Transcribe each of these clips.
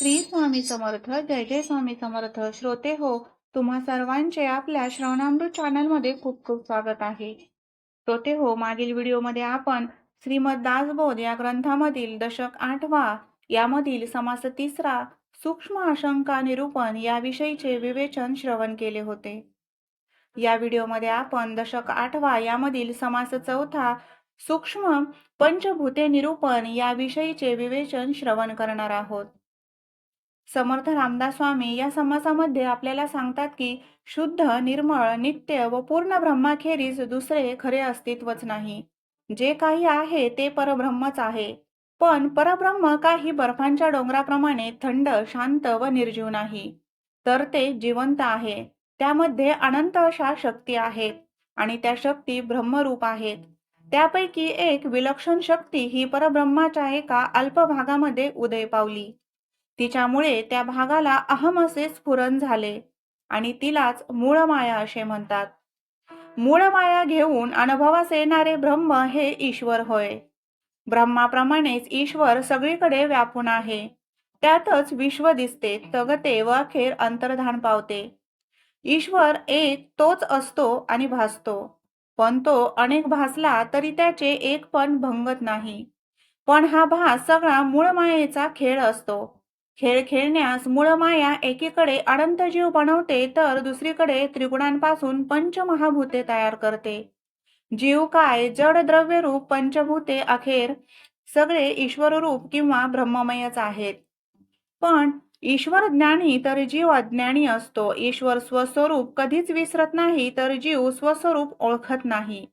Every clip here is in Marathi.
श्री स्वामी समर्थ जय जय स्वामी समर्थ. श्रोते हो तुम्हा सर्वांचे आपल्या श्रवणामृत चॅनलमध्ये खूप खूप स्वागत आहे. श्रोते हो मागील व्हिडिओमध्ये आपण श्रीमद दासबोध या ग्रंथामधील दशक आठवा यामधील समास तिसरा सूक्ष्म आशंका निरूपण याविषयीचे विवेचन श्रवण केले होते. या व्हिडिओमध्ये आपण दशक आठवा यामधील समास चौथा सूक्ष्म पंचभूते निरूपण याविषयीचे विवेचन श्रवण करणार आहोत. समर्थ रामदास स्वामी या समासामध्ये आपल्याला सांगतात की शुद्ध निर्मळ नित्य व पूर्ण ब्रह्माखेरीज दुसरे खरे अस्तित्वच नाही. जे काही आहे ते परब्रह्मच आहे. पण परब्रह्म काही बर्फांच्या डोंगराप्रमाणे थंड शांत व निर्जीव नाही. तर ते जिवंत आहे. त्यामध्ये अनंत अशा शक्ती आहेत आणि त्या शक्ती ब्रह्मरूप आहेत. त्यापैकी एक विलक्षण शक्ती ही परब्रह्माच्या एका अल्प भागामध्ये उदय पावली. तिच्यामुळे त्या भागाला अहम असे स्फुरण झाले आणि तिलाच मूळमाया असे म्हणतात. मूळमाया घेऊन अनुभवास येणारे ब्रह्म हे ईश्वर होय. ब्रह्माप्रमाणेच ईश्वर सगळीकडे व्यापून आहे. त्यातच विश्व दिसते तगते व अखेर अंतर्धान पावते. ईश्वर एक तोच असतो आणि भासतो. पण तो अनेक भासला तरी त्याचे एक पण भंगत नाही. पण हा भास सगळा मूळ मायेचा खेळ असतो. खेळ खेळण्यास मूळमाया एकीकडे अनंत जीव बनवते तर दुसरीकडे त्रिगुणांपासून पंचमहाभूते तयार करते. जीव काय जड द्रव्य रूप पंचभूते अखेर सगळे ईश्वर रूप किंवा ब्रह्ममयच आहेत. पण ईश्वर ज्ञानी तर जीव अज्ञानी असतो. ईश्वर स्वस्वरूप कधीच विसरत नाही तर जीव स्वस्वरूप ओळखत नाही.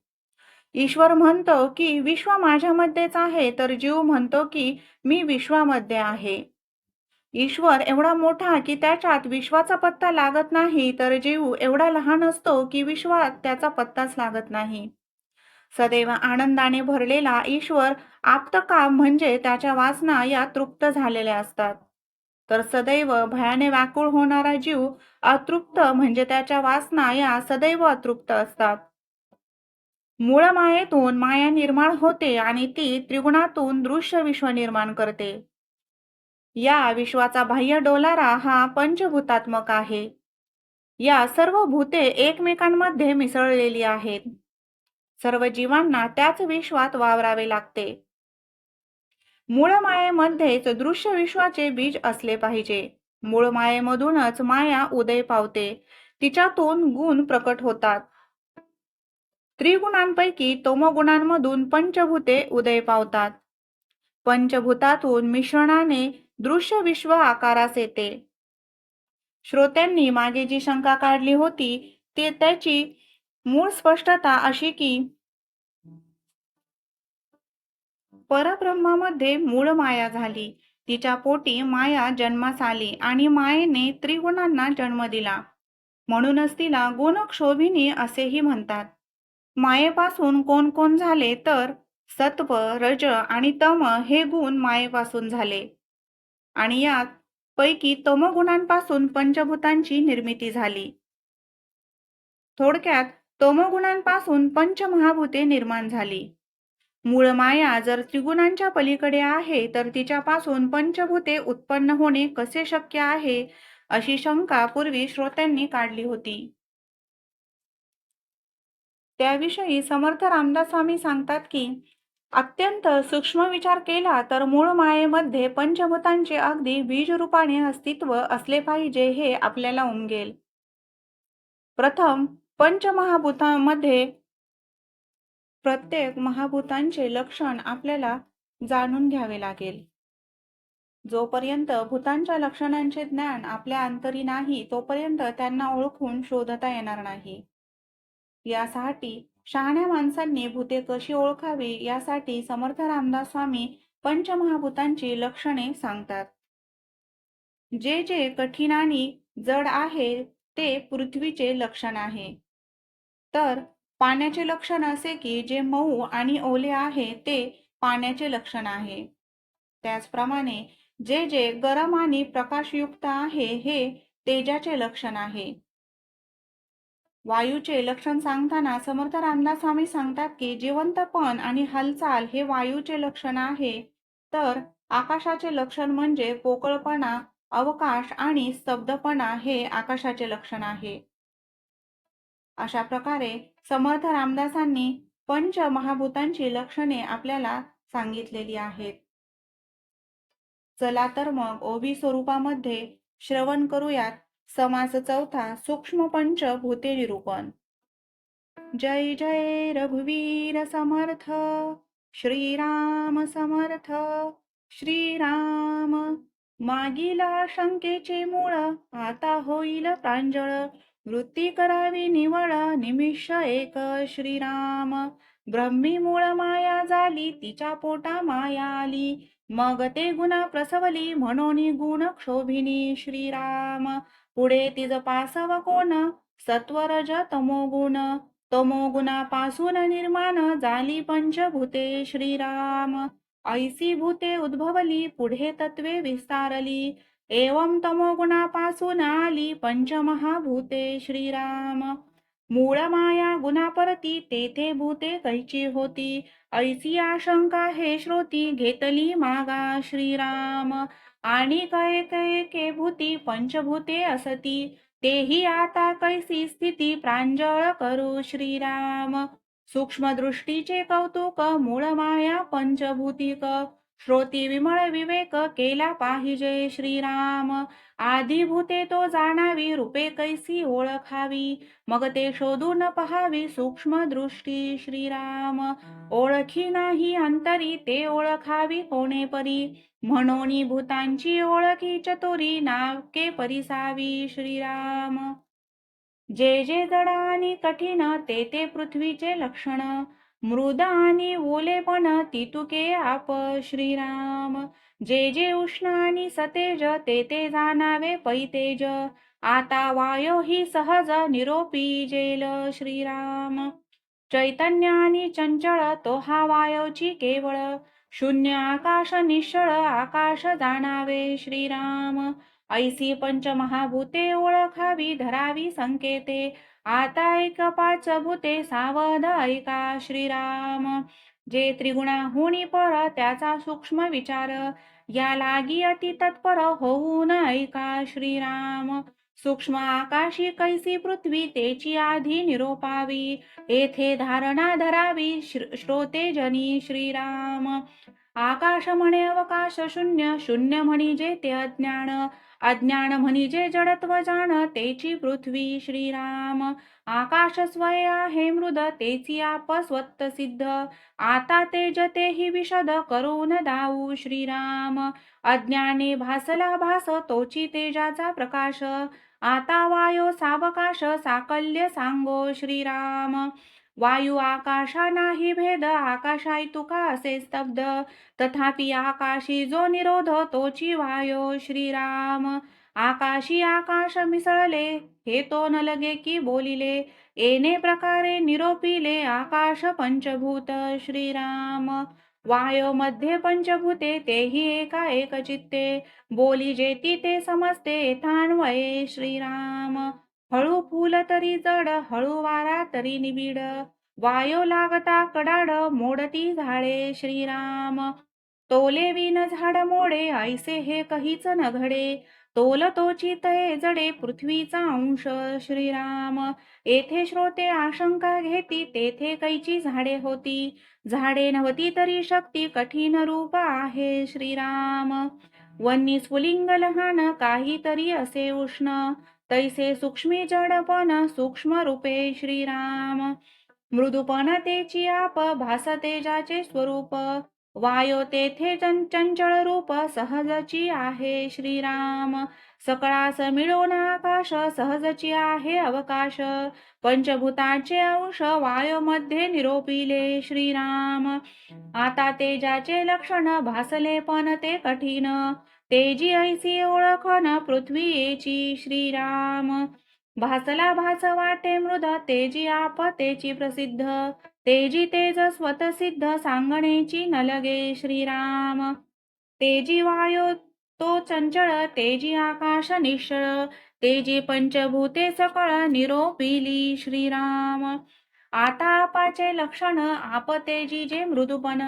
ईश्वर म्हणतो की विश्व माझ्यामध्येच आहे तर जीव म्हणतो की मी विश्वामध्ये आहे. ईश्वर एवढा मोठा की त्याच्यात विश्वाचा पत्ता लागत नाही तर जीव एवढा लहान असतो की विश्वात त्याचा पत्ताच लागत नाही. सदैव आनंदाने भरलेला ईश्वर आप्तकाम म्हणजे त्याच्या वासना या तृप्त झालेल्या असतात. तर सदैव भयाने व्याकुळ होणारा जीव अतृप्त म्हणजे त्याच्या वासना या सदैव अतृप्त असतात. मूळ मायेतून माया निर्माण होते आणि ती त्रिगुणातून दृश्य विश्व निर्माण करते. या विश्वाचा बाह्य डोलारा हा पंचभूतात्मक आहे. या सर्व भूते एकमेकांमध्ये मिसळलेली आहेत. सर्व जीवांना त्याच विश्वात वावरावे लागते. मूळ मायेमध्येच दृश्य विश्वाचे बीज असले पाहिजे. मूळ मायेमधूनच माया उदय पावते. तिच्यातून गुण प्रकट होतात. त्रिगुणांपैकी तोमगुणांमधून पंचभूते उदय पावतात. पंचभूतातून मिश्रणाने दृश्य विश्व आकारास येते. श्रोत्यांनी मागे जी शंका काढली होती ते त्याची मूळ स्पष्टता अशी की परब्रह्मामध्ये मूळ माया झाली. तिच्या पोटी माया जन्मास आली आणि मायेने त्रिगुणांना जन्म दिला. म्हणूनच तिला गुणक्षोभिनी असेही म्हणतात. मायेपासून कोण कोण झाले तर सत्व रज आणि तम हे गुण मायेपासून झाले. आणि यात पैकी तमोगुणांपासून पंचभूतांची निर्मिती झाली. थोडक्यात तमोगुणांपासून पंचमहाभूते निर्माण झाली. मूळ माया जर त्रिगुणांच्या पलीकडे आहे तर तिच्यापासून पंचभूते उत्पन्न होणे कसे शक्य आहे अशी शंका पूर्वी श्रोत्यांनी काढली होती. त्याविषयी समर्थ रामदास स्वामी सांगतात की अत्यंत सूक्ष्म विचार केला तर मूळ मायेमध्ये पंचभूतांचे अगदी बीजरूपाने अस्तित्व असले पाहिजे हे आपल्याला उमगेल. प्रथम पंचमहाभूतांमध्ये प्रत्येक महाभूतांचे लक्षण आपल्याला जाणून घ्यावे लागेल. जोपर्यंत भूतांच्या लक्षणांचे ज्ञान आपल्या अंतरी नाही तोपर्यंत त्यांना ओळखून शोधता येणार नाही. यासाठी शहाण्या माणसांनी भूते कशी ओळखावी यासाठी समर्थ रामदास स्वामी पंचमहाभूतांची लक्षणे सांगतात. जे जे कठीण आणि जड आहे ते पृथ्वीचे लक्षण आहे. तर पाण्याचे लक्षण असे की जे मऊ आणि ओले आहे ते पाण्याचे लक्षण आहे. त्याचप्रमाणे जे जे गरम आणि प्रकाशयुक्त आहे हे तेजाचे लक्षण आहे. वायूचे लक्षण सांगताना समर्थ रामदास स्वामी सांगतात की जिवंतपण आणि हालचाल हे वायूचे लक्षण आहे. तर आकाशाचे लक्षण म्हणजे पोकळपणा अवकाश आणि स्तब्धपणा हे आकाशाचे लक्षण आहे. अशा प्रकारे समर्थ रामदासांनी पंच महाभूतांची लक्षणे आपल्याला सांगितलेली आहेत. चला तर मग ओबी स्वरूपामध्ये श्रवण करूयात. समास चौथा सूक्ष्म पंच भूते निरूपण जय जय रघुवीर समर्थ श्रीराम समर्थ श्रीराम. मागीला शंकेचे मूळ आता होईल प्रांजळ. वृत्ती करावी निवळ निमिष एक श्रीराम. ब्रह्मी मूळ माया झाली तिच्या पोटा माया आली मग ते गुण प्रसवली म्हणून गुण क्षोभिनी श्रीराम. पुढे तिज पासव कोण? सत्वरज तमोगुण तमोगुणापासून निर्माण झाली पंचभूते श्रीराम. ऐसी भूते उद्भवली पुढे तत्वे विस्तारली. एवं तमोगुणापासून आली पंचमहाभूते श्रीराम. मूळ माया गुणापरती तेथे भूते कैची होती. ऐसी आशंका हे श्रोती घेतली मागा श्रीराम. आणि कै कै के भूती पंचभूते असती. तेही आता कैसी स्थिती प्रांजळ करू श्रीराम. सूक्ष्म दृष्टीचे कौतुक मूळ माया पंचभूतिक. श्रोती विमळ विवेक केला पाहिजे श्रीराम. आदिभूते तो जाणावी रूपे कैसी ओळखावी. मग ते शोधून पहावी सूक्ष्म दृष्टी श्रीराम. ओळखी नाही अंतरी ते ओळखावी कोणे परी. म्हणून भूतांची ओळखी चतुरी नावके परिसावी श्रीराम. जे जे जडा आणि कठीण ते ते पृथ्वीचे लक्षण. मृद आणि ओलेपण तितुके आप श्रीराम. जे जे उष्ण आणि सतेज ते ते जाणावे पैतेज. आता वायो ही सहज निरोपी जेल श्रीराम. चैतन्य आणि चंचळ तो हा वायोची केवळ. शून्य आकाश निश्चळ आकाश जाणावे श्रीराम. ऐसी पंचमहाभूते ओळखावी धरावी संकेते. आता एक पाच भूते सावध ऐका श्रीराम. जे त्रिगुणा होणी पर त्याचा सूक्ष्म विचार या लागी अति तत्पर होऊन ऐका श्रीराम. सूक्ष्म आकाशी कैसी पृथ्वी तेची आधी निरोपावी येथे धारणा धरावी श्रोते जनी श्रीराम. आकाश म्हणे अवकाश शून्य शून्य म्हणजे ते अज्ञान अज्ञान म्हणजे जडत्व जाण तेची पृथ्वी श्रीराम. आकाश स्वय आहे मृद तेची आप स्वत सिद्ध. आता तेजते हि विशद करून दाऊ श्रीराम. अज्ञाने भासला भास तोची तेजाचा प्रकाश. आता वायो सावकाश साकल्य सांगो श्रीराम. वायू आकाशा नाही भेद आकाशाय तुका असे स्तब्ध. तथापि आकाशी जो निरोध तोची वायो श्रीराम. आकाशी आकाश मिसळले हे तो न लगे की बोलिले. येणे प्रकारे निरोपिले आकाश पंचभूत श्रीराम. वायो मध्ये पंचभूते तेही एका एक चित्ते. बोली जेती ते समजते थान्वये श्रीराम. हळू फुल तरी जड हळू वारा तरी निबिड. वायो लागता कडाड मोडती झाडे श्रीराम. तोले विन झाड मोडे ऐसे हे कहीच न घडे तोल तोची तये जडे पृथ्वीचा अंश श्रीराम. येथे श्रोते आशंका घेती तेथे कैची झाडे होती. झाडे नव्हती तरी शक्ती कठीण रूप आहे श्रीराम. वन्नी स्फुलिंग लहान काहीतरी असे उष्ण. तैसे सूक्ष्मी जडपण सूक्ष्म रूपे श्रीराम। मृदुपण तेची आप भास तेजाचे स्वरूप। वायो तेथे चंचळ रूप सहजची आहे श्रीराम। सकळास मिळून आकाश सहजची आहे अवकाश। पंचभूताचे अंश वायो मध्ये निरोपिले श्रीराम। आता तेजाचे लक्षण भासले पण ते कठीण। तेजी ऐसी ओळखण पृथ्वीची श्रीराम. भासला भास वाटे मृद तेजी आपतेची प्रसिद्ध. तेजी तेज स्वतसिद्ध सांगणेची नलगे श्रीराम. तेजी वायो तो चंचळ तेजी आकाश निश्चळ. तेजी पंचभूते सकळ निरोपिली श्रीराम. आता आपाचे लक्षण आपतेजी जे मृदुपण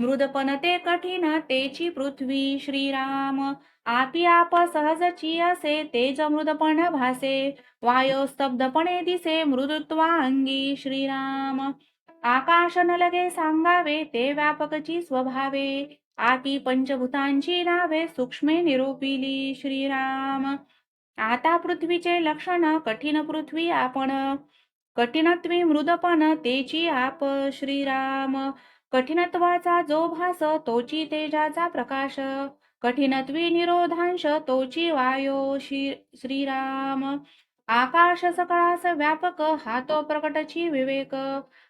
मृदपन ते कठीण तेची पृथ्वी श्रीराम. आपी आप सहजची असे तेज मृदपण भासे. वायो स्तब्धपणे दिसे मृदुत्वा अंगी श्रीराम. आकाश न लगे सांगावे ते व्यापकची स्वभावे. आपी पंचभूतांची नावे सूक्ष्मे निरूपिली श्रीराम. आता पृथ्वीचे लक्षण कठीण पृथ्वी आपण. कठीणत्वी मृदपण तेची आप श्रीराम. कठीणत्वाचा जो भास तोची तेजाचा प्रकाश. कठीणत्वी निरोधांश तोची वायो श्री श्रीराम. आकाश सकळास व्यापक हातो प्रकटची विवेक.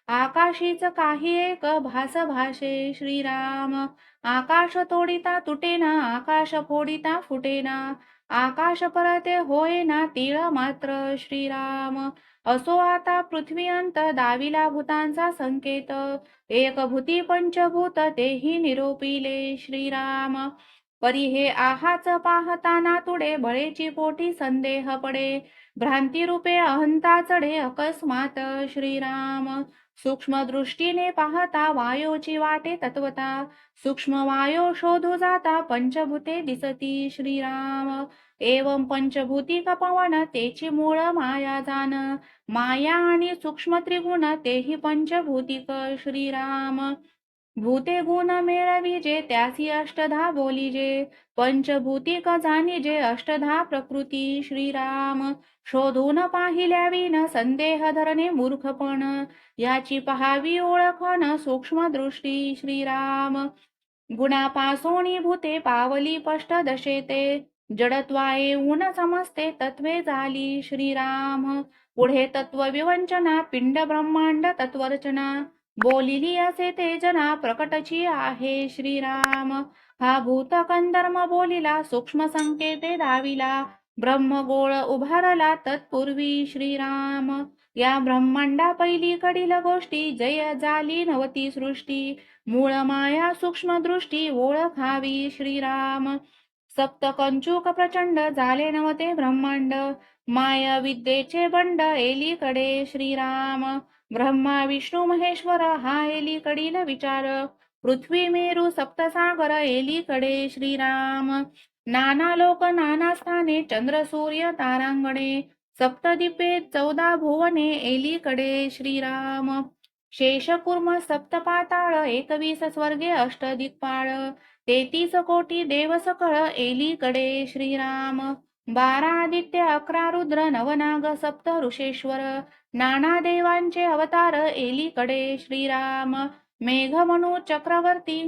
आकाशीच काही एक भास भाषे श्रीराम. आकाश तोडिता तुटेना आकाश फोडिता फुटेना. आकाश परते होईना तीळ मात्र श्रीराम? असो आता पृथ्वी अंत दाविला भूतांचा संकेत. एक भूती पंचभूत तेही निरोपिले श्रीराम. परी हे आहाच पाहताना तुडे बळेची पोटी संदेह पडे. भ्रांती रूपे अहंता चढे अकस्मात श्रीराम. सूक्ष्म दृष्टीने पाहता वायोची वाटे तत्वता सूक्ष्म वायो शोधू जाता पंचभूते दिसती श्रीराम. एवं पंचभूती कपवन तेची मूळ माया जाण माया आणि सूक्ष्म त्रिगुण तेही पंचभूतिक श्रीराम. भूते गुण मेळविजे त्यासी अष्टधा बोलिजे पंचभूतिक जाणीजे अष्टधा प्रकृती. श्रीराम शोधून पाहिल्या विन संदेह धरणे मूर्खपण. याची पहावी ओळखण सूक्ष्म दृष्टी. श्रीराम गुणापासोणी भूते पावली पष्ट दशेते जडत्वा येऊन समजते तत्वे झाली श्रीराम पुढे तत्व विवंचना पिंड ब्रह्मांड तत्वरचना. बोलिली असे ते जना प्रकटची आहे श्रीराम. हा भूत कंदर्म बोलिला सूक्ष्म संकेते दाविला ब्रह्मगोळ उभारला तत्पूर्वी श्रीराम. या ब्रह्मांडा पहिली कडील गोष्टी जय झाली नवती सृष्टी. मूळ माया सूक्ष्म दृष्टी ओळखावी श्रीराम. सप्त कंचुक प्रचंड झाले नवते ब्रह्मांड. माया विद्येचे बंड एलीकडे श्रीराम. ब्रह्मा विष्णू महेश्वर हा एलीकडील विचार. पृथ्वी मेरू सप्तसागर एलीकडे श्रीराम. नाना लोक नाना स्थाने चंद्र सूर्य तारांगणे. सप्तदीपे चौदा भुवने एलीकडे श्रीराम. शेषकुर्म सप्तपाताळ एकवीस स्वर्गे अष्टदिक्पाळ. तेतीस कोटी देव सकळ एलीकडे श्रीराम. बारा आदित्य अकरा रुद्र नवनाग सप्त ऋषेश्वर. नाना देवांचे अवतार एलीकडे श्रीराम मेघ म्हणू चक्रवर्ती.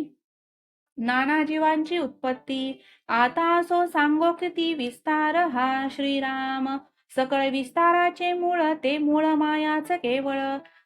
नाना जीवांची उत्पत्ती आता असो सांगो किती विस्तार हा श्रीराम. सकळ विस्ताराचे मूळ ते मूळ मायाच केवळ.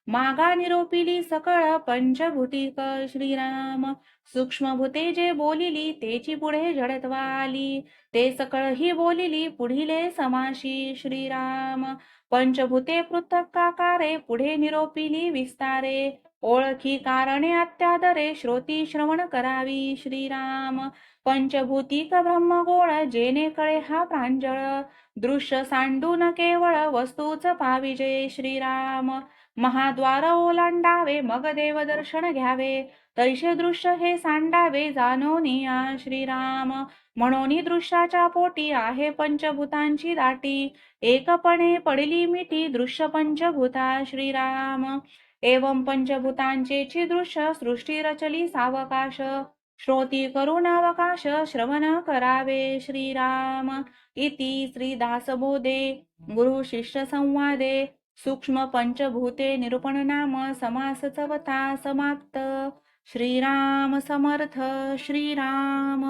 मागा निरोपिली सकळ पंचभूतिक श्रीराम. सूक्ष्म भूते जे बोलिली तेची पुढे जडत्वाली. ते सकळ ही बोलिली पुढिले समाशी श्रीराम. पंचभूते पृथक काकारे पुढे निरोपिली विस्तारे. ओळखी कारणे अत्यादरे श्रोती श्रवण करावी श्रीराम. पंचभूतिक ब्रह्मगोळ जेने कळे हा प्रांजळ. दृश्य सांडून केवळ वस्तूच पाविजे श्रीराम. महाद्वार ओलांडावे मग देव दर्शन घ्यावे. तैसे दृश्य हे सांडावे जाणोनिया श्रीराम. म्हणून दृश्याच्या पोटी आहे पंचभूतांची दाटी. एकपणे पडली मिठी दृश्य पंचभूता श्रीराम. एवं पंचभूतांचेची दृश्य सृष्टी रचली सावकाश. श्रोती करून अवकाश श्रवण करावे श्रीराम. इति श्रीदासबोधे गुरु शिष्य संवादे. सूक्ष्म पंचभूते निरूपण नाम समास चवथा समाप्त श्रीराम समर्थ श्रीराम।